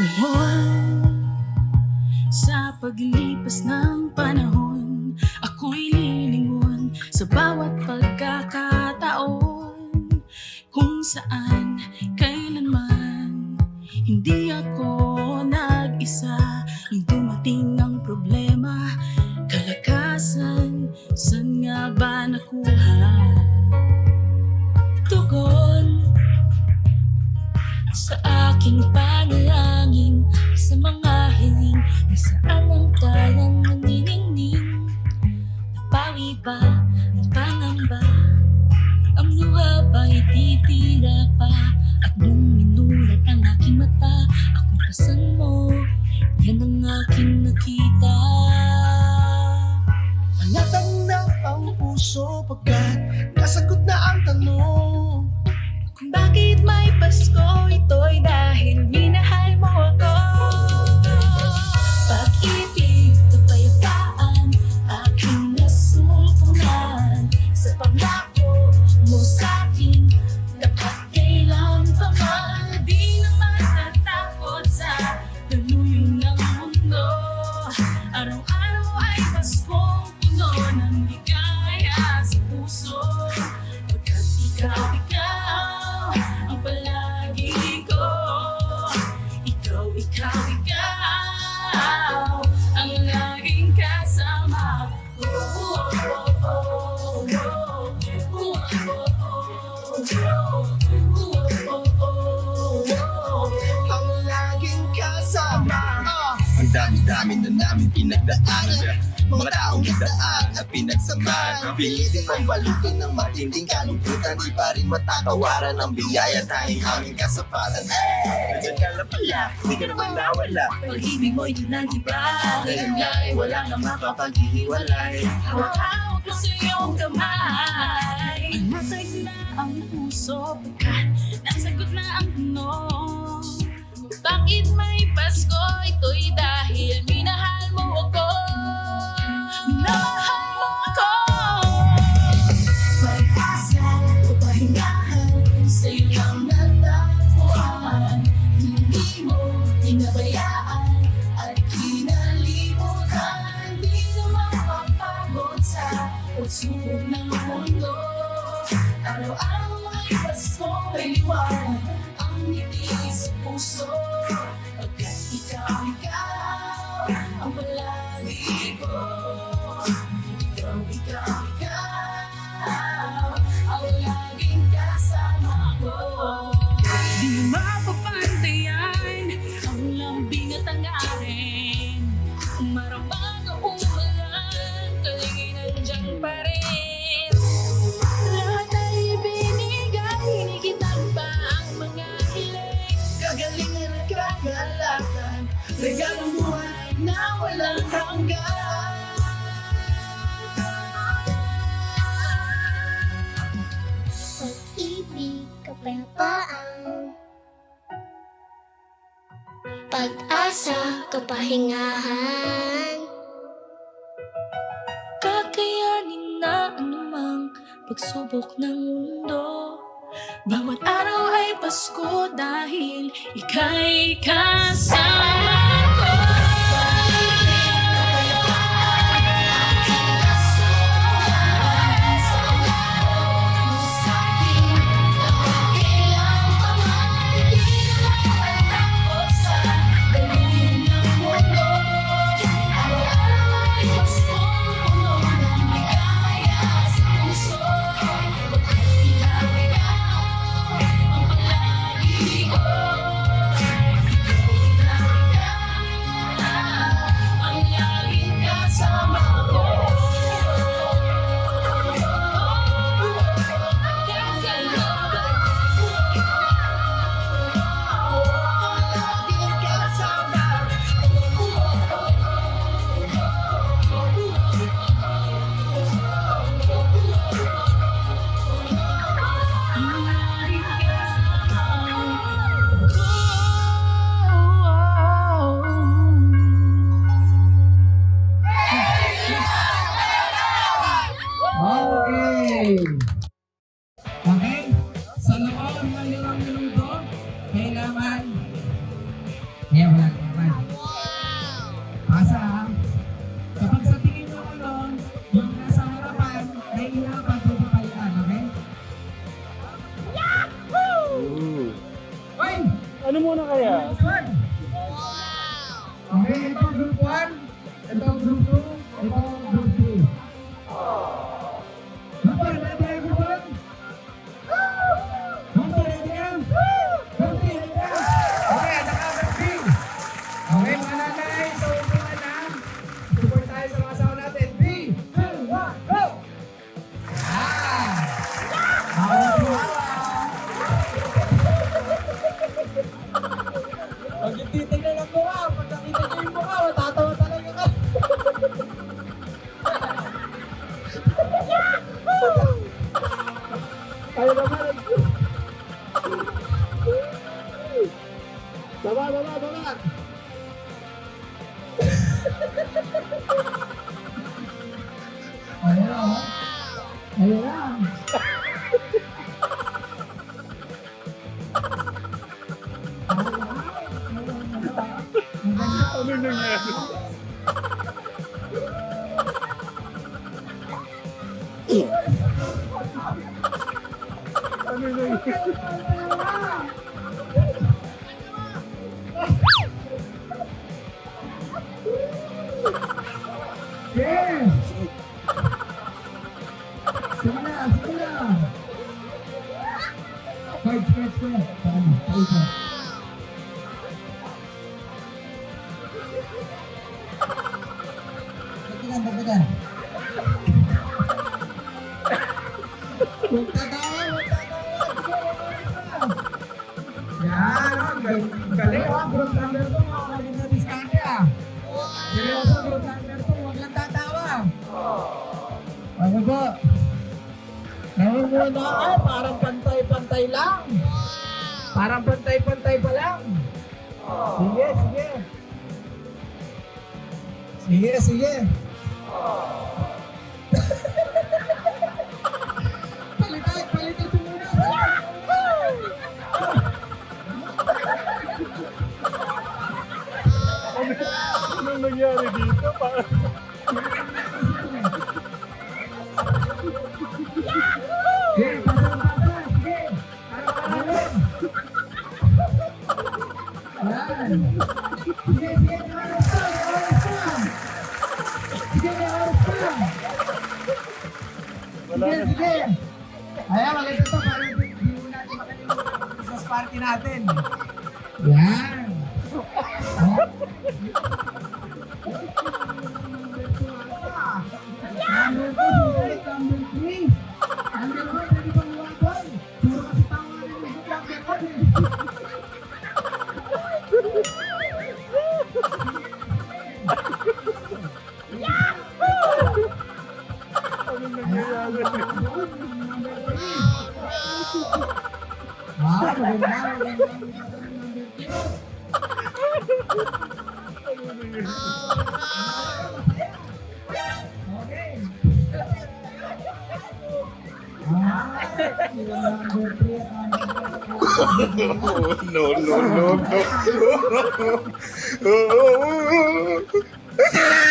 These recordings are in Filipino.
Ngayon, sa paglipas ng panahon, ako'y lilingon sa bawat pagkakataon. Kung saan きの北 namin na namin pinagdaanan. Mga taong nagdaan at pinagsamaan. Pilitin kong balutin ng matinding kalungkutan. Di pa rin matatawaran ang biyaya tanging aming kasapatan Diyan ka lang pala, di ka naman nawala. Pag-ibig mo hindi nagiba Ngayon lang ay wala na makapag-iwalay Hawak-hawak ko sa iyong kamay. Matay na ang puso. Nasagot na ang tanong Bakit may Pasko, ito'y dahil kahingahan Kakayanin na anumang pagsubok ng mundo. Bawat araw ay Pasko dahil ika'y kasama. ano na yun? kasamaan, parang pantay-pantay lang. Parang pantay-pantay pa lang. Sige, sige. Sige, sige. Palitan, palitan mo muna. Ano nangyari dito? Parang... Sige, sige. Ayan, maganda to. Para hindi mo natin makalimutan ang Christmas party natin. Yan. Oh. oh, oh, oh. oh.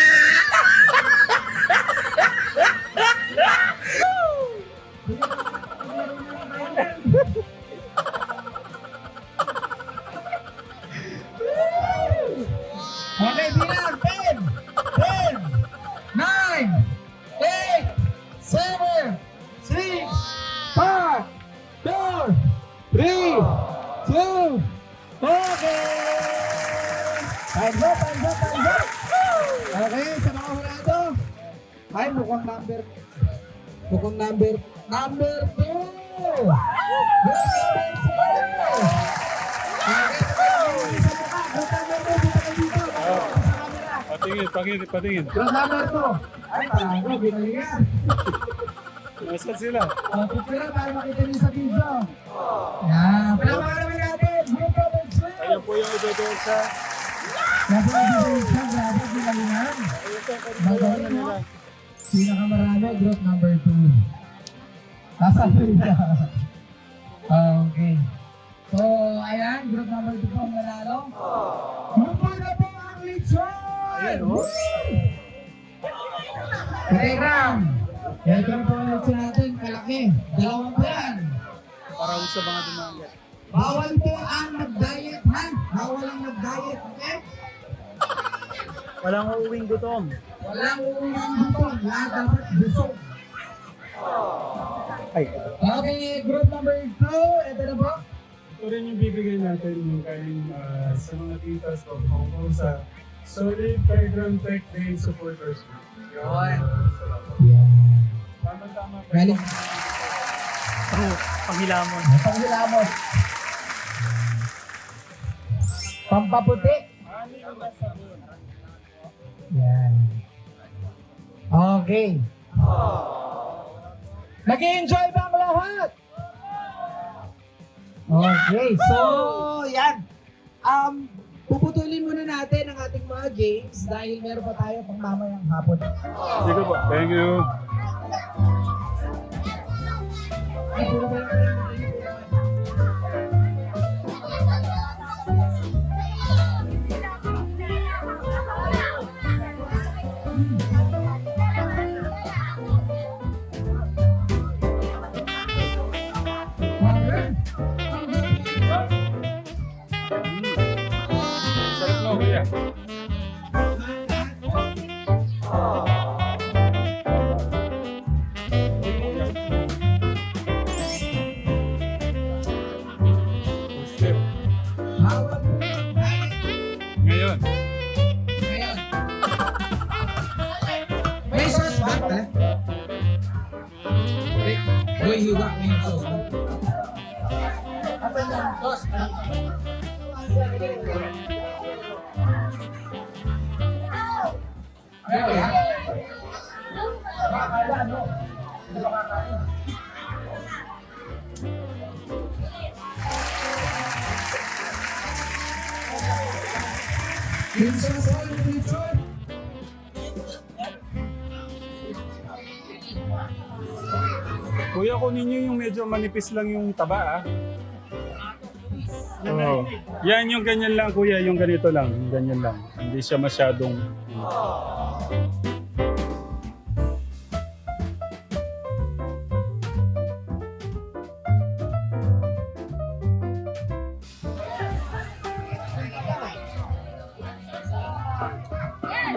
Patingin, patingin. Yung number 2. Ay, parang ko, binalingan. Nasaan sila? Oh, uh, picture para makita niyo sa video. Yan. Palamaran natin, Blue Brothers Swim. Ayan po yung idodoon sa... Yan po yung idodoon sa grabe, binalingan. Magaling mo. Pinakamarami, group number 2. Nasa Florida. Ah, okay. So, ayan, group number 2 po ang nanalo. Oh. Ayan, oh. Okay, Ram. Welcome po ulit sa atin. Kalaki. Dalawang po yan. Para sa mga dumanga. Bawal po ang mag-diet, ha? Bawal ang mag-diet, okay? Walang uuwing gutom. Walang uuwing gutom. Lahat dapat busog. Ay. Okay, group number 2. Ito na po. Ito rin yung bibigay natin yung kain uh, sa mga titas o kung sa Solid Playground Tech Day Supporters. Yun. Salamat. Yan. Tama-tama. Galing. Panghilamon. Panghilamon. Pampaputi. Yan. Okay. Nag-enjoy ba ang lahat? Okay, so yan. Um, puputulin muna natin ang ating mga games dahil meron pa tayo pang mamayang hapon. Sige po. Thank you. Sauce? Ano yan? Makakala, ano? Hindi ba kakain? Mo, yung lechon. Kuya, kunin niyo yung medyo manipis lang yung taba, ah. Oo. Yan yung ganyan lang, kuya. Yung ganito lang. Yung ganyan lang. Hindi siya masyadong...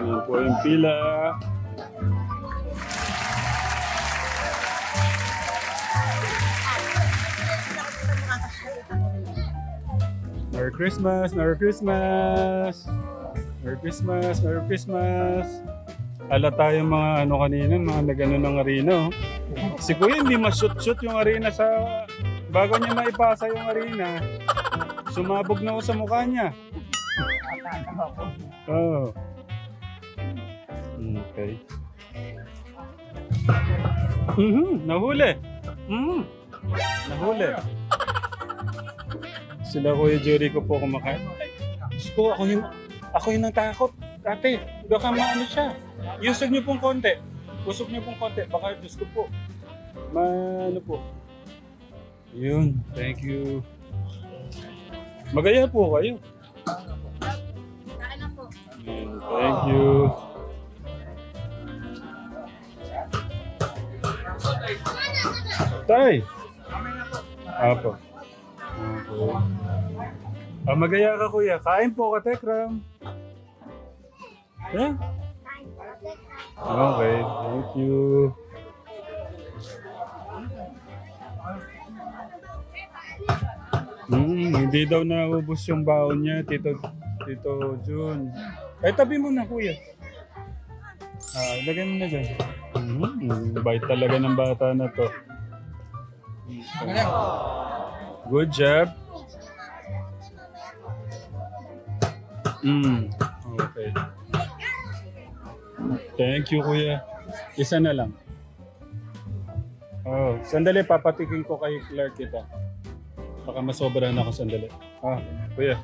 Yan po yung pila. Merry Christmas! Merry Christmas! Merry Christmas! Merry Christmas! Ala tayong mga ano kanina, mga nagano ng arena. Oh. Si Kuya hindi ma-shoot-shoot yung arena sa... Bago niya maipasa yung arena, sumabog na ako sa mukha niya. Oh. Okay. Mhm, nahuli. Mhm. Nahuli. Sila Kuya Jerry ko po kumakain. Diyos ko, ako yung, ako yung natakot. Ate, baka maano siya. Usog niyo pong konti. Usog niyo pong konti. Baka Diyos ko po. Maano po. Yun, thank you. Magaya po kayo. Yun, thank you. Tay! Apo. Ah, magaya ka kuya. Kain po ka, Tekram. Yeah? Okay, thank you. Hmm, hindi daw naubos yung baon niya, Tito, Tito Jun. Ay, tabi mo na, kuya. Ah, ilagay mo na dyan. Hmm, bait talaga ng bata na to. Good job. Mm, okay. Thank you, kuya. Isa na lang. Oh, sandali, papatikin ko kay Clark kita. Baka masobrahan ako sandali. Ah, kuya.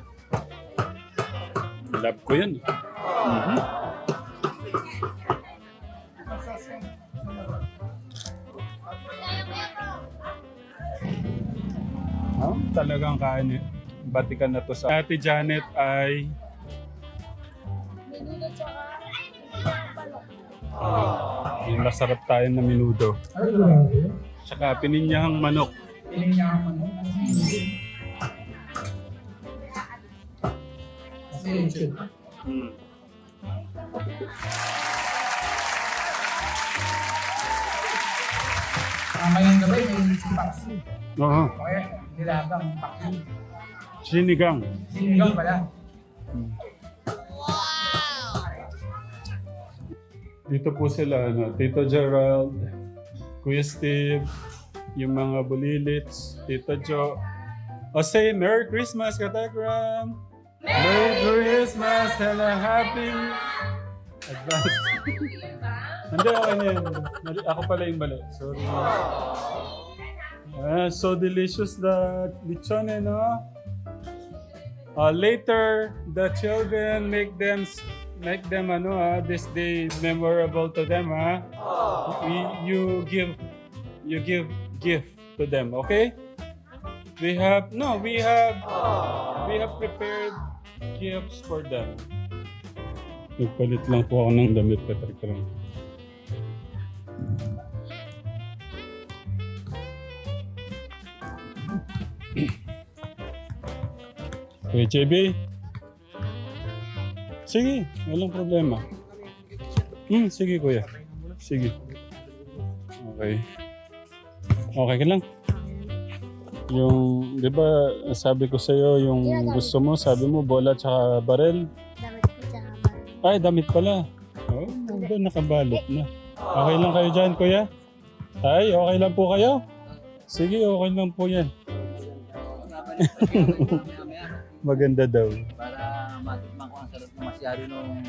Love ko yan. Mhm. Ah, talagang kain eh. Batikan na to sa Ate Janet ay Ah, yung masarap tayo na minudo. Tsaka pininyahang manok. Ako. Silensyo. Hmm. Mamayang gabi, may paksi. Oo. Okay, nilagang paksi. Sinigang. Sinigang pala. Dito po sila, ano, Tito Gerald, Kuya Steve, yung mga bulilits, Tito Jo. O say, Merry Christmas, Katagram! Merry Christmas and a happy advance. Hindi, okay na. Mali- Ako pala yung mali. Sorry. Ah, so delicious the lechon, eh, no? Uh, later, the children make them make them ano ah, this day memorable to them ah. We, you give you give gift to them, okay? We have no, we have we have prepared gifts for them. Nagpalit lang po ako ng damit Patrick lang. Kuya JB. Sige, walang problema. Hmm, sige kuya. Sige. Okay. Okay ka lang. Yung, di ba, sabi ko sa'yo, yung gusto mo, sabi mo, bola tsaka barel. Damit ko. Ay, damit pala. Oh, ba, nakabalot na. Okay lang kayo dyan, kuya? Ay, okay lang po kayo? Sige, okay lang po yan. Maganda daw. Masyado nung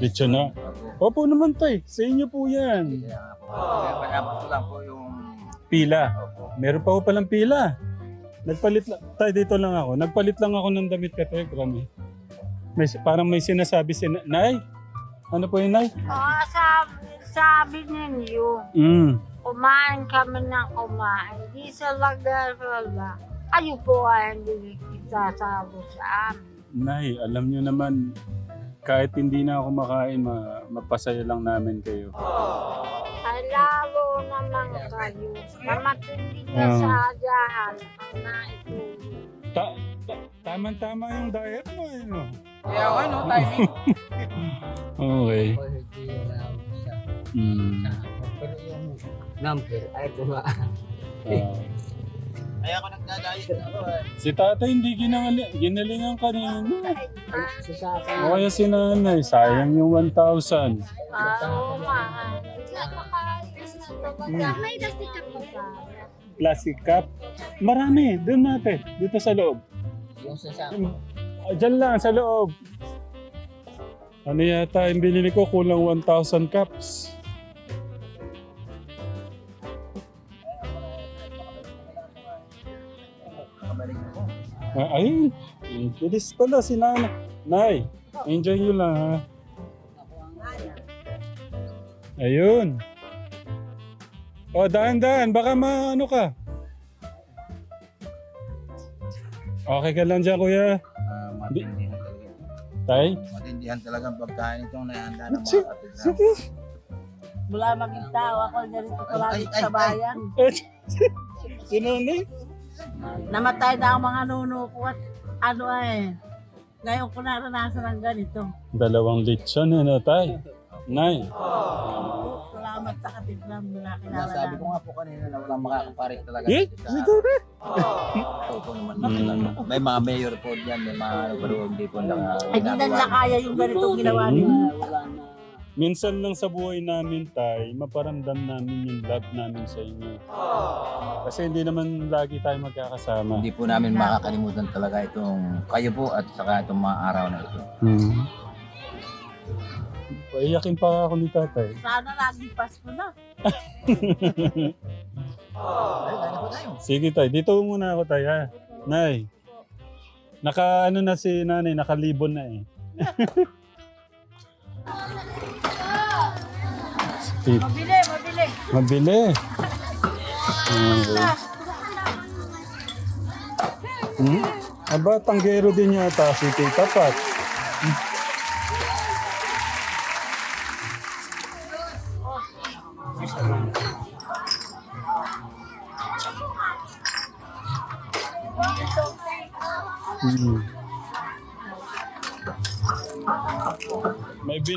Lechon na. Opo naman tay, sa inyo po yan. kaya nga po. Kaya panapas ko lang po yung Pila. opo. Meron pa po palang pila. Nagpalit lang, tayo dito lang ako. Nagpalit lang ako ng damit ka, Telegram eh. May, parang may sinasabi si Na- Nay. Ano po yun, Nay? Oo, sabi, sabi ninyo, Mm. kumain kami ng kumain. Di sa lagarala. Ayo po ay hindi isasalo sa amin. Nay, alam nyo naman, kahit hindi na ako makain, ma- mapasaya lang namin kayo. Ay lalo naman kayo na matindi na Ah. sa agahan ang naitulong. Ta- ta- tama-tama yung diet mo, eh, no? Kaya ako, no, timing. Okay. Mm. Pero yung number ay tuma. Ah. Kaya ako nagdadayos na ako eh. si tatay hindi ginangali- ginalingan kanina. Sa sasa. O kaya si nanay, sayang yung 1,000. Oo, mahal. May plastic cup po ba? Plastic cup. Marami, doon natin. Dito sa loob. Yung sa. Ah, Diyan lang, sa loob. Ano yata yung binili ko? Kulang 1,000 cups. Ah, ayun. Ang Bilis pala si Nana. Nay, enjoy nyo lang ha. Ayun. O, dahan-dahan. Baka maano ka. Okay ka lang dyan, kuya. Ah, matindihan talaga. Tay? Matindihan talaga ang pagkain itong nahanda ng Sige, mga kapitbahay. Sige. Mula maging tao ako ganito Ay, ay, ay, bayan. Si Nanay? Namatay na ang mga nuno ko at ano eh. Ngayon ko naranasan ng ganito. Dalawang lechon eh, no, tay? Nay. Salamat sa katigram na Nasabi ko nga po kanina na walang makakapares talaga. Eh, ito na. Ito po naman talaga. May mga mayor po dyan, may mga ano pero hindi po lang. Ay, di na nila kaya yung ganitong ginawa nila. Wala na. Minsan lang sa buhay namin, tay, maparamdam namin yung love namin sa inyo. Kasi hindi naman lagi tayo magkakasama. Hindi po namin makakalimutan talaga itong kayo po at saka itong mga araw na ito. Hmm. Paiyakin pa ako ni tatay. Sana lagi Pasko na. Ay, gano'n po tayo. Sige tay, dito muna ako tay ha. Nay. Naka ano na si nanay, nakalibon na eh. Steve. Mabili, mabili. Mabili. Hmm? Aba, tanggero din yata si Tita Pat. Hmm.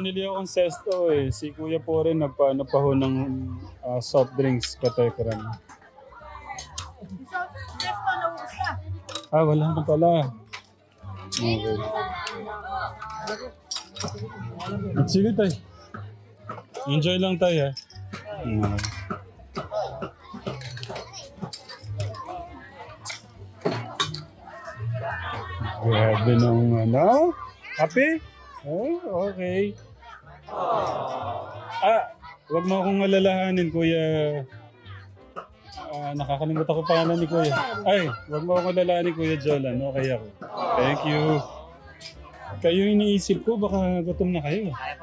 Binili akong sesto eh. Si Kuya po rin nagpaano pa ho ng ah, soft drinks katekram. Ah, wala na pala. Okay. Sige tayo. Enjoy lang tayo ha. Okay. Grabe nung ano. Happy? Oh, okay. Ah, wag mo akong alalahanin, Kuya. Ah, nakakalimutan ko pangalan ni Kuya. Ay, wag mo akong alalahanin, Kuya Jolan. Okay ako. Thank you. Kayo yung iniisip ko, baka gutom na kayo. Okay.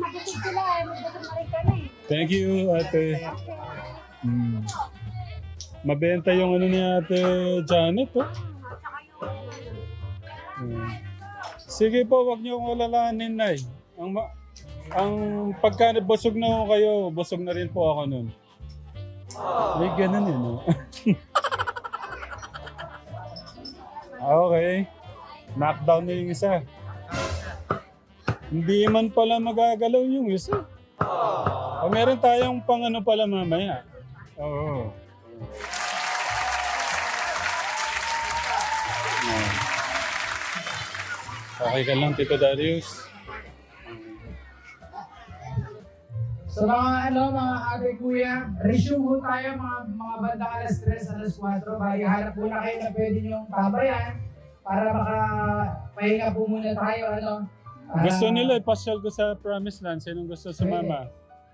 Magutom sila eh. Magutom na rin kami. Thank you, ate. Hmm. Mabenta yung ano ni ate Janet, oh. Hmm. Sige po, wag niyo akong alalahanin, Nay. Ang, ma- ang pagka busog na ako kayo, busog na rin po ako nun. May ganun yun, no? okay. Knockdown na yung isa. Hindi man pala magagalaw yung isa. O, meron tayong pang ano pala mamaya. Oo. Yan. Okay ka lang, Tito Darius. Sa mga ano, mga ate kuya, resume ho tayo mga, mga bandang alas 3, alas 4. Bali, hanap po na kayo na pwede niyong tabayan para makapahinga po muna tayo. Ano. Ah, Gusto nila ipasyal ko sa Promised Land. Sinong gusto sumama?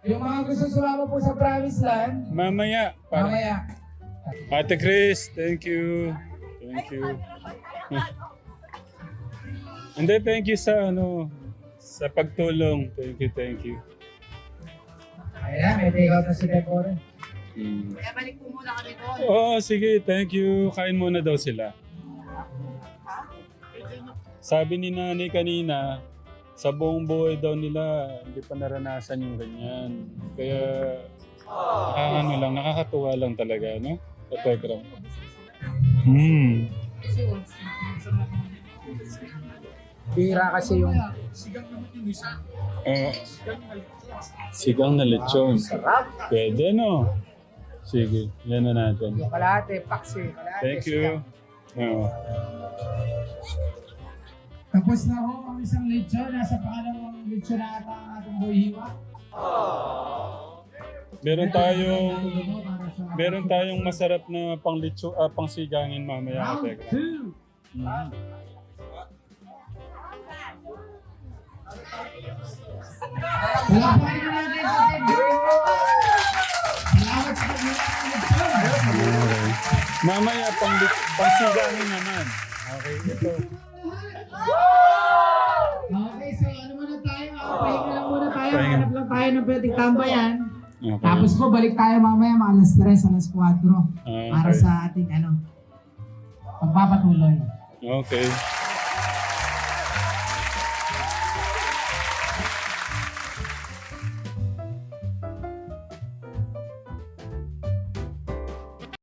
Yung mga gusto sumama po sa Promised Land, Mamaya. Para. mamaya. Ate Chris, thank you. Thank you. Hindi, thank you sa ano, sa pagtulong. Thank you, thank you. Ayan, may take out na si Decore. Kaya balik po muna kami doon. Oo, sige, thank you. Kain muna daw sila. Sabi ni nanay kanina, sa buong buhay daw nila, hindi pa naranasan yung ganyan. Kaya, ah, ano lang, nakakatuwa lang talaga, no? Katekram. Hmm. Bira kasi yung Eh, sigang na lechon. Pwede, no? Sige, yan na natin. yung kalahati, paksi. Kalahati, Thank you. Oo. Tapos na ho ang isang lechon. Nasa pangalawang lechon na ata ang ating boy hiwa. Meron tayong meron tayong masarap na pang litso, ah, pang sigangin mamaya round katekram. 2. Mm. Wala pa rin natin sa Salamat sa pagmula. Okay. Mamaya pang lit- pang sigangin naman. Okay, ito. Okay, so ano muna tayo? Ah, Pahinga lang muna tayo. Hanap lang tayo ng pwedeng tambayan. Okay. Tapos po, balik tayo mamaya mga alas 3, alas 4. Ah, Para okay. sa ating ano, pagpapatuloy. Okay.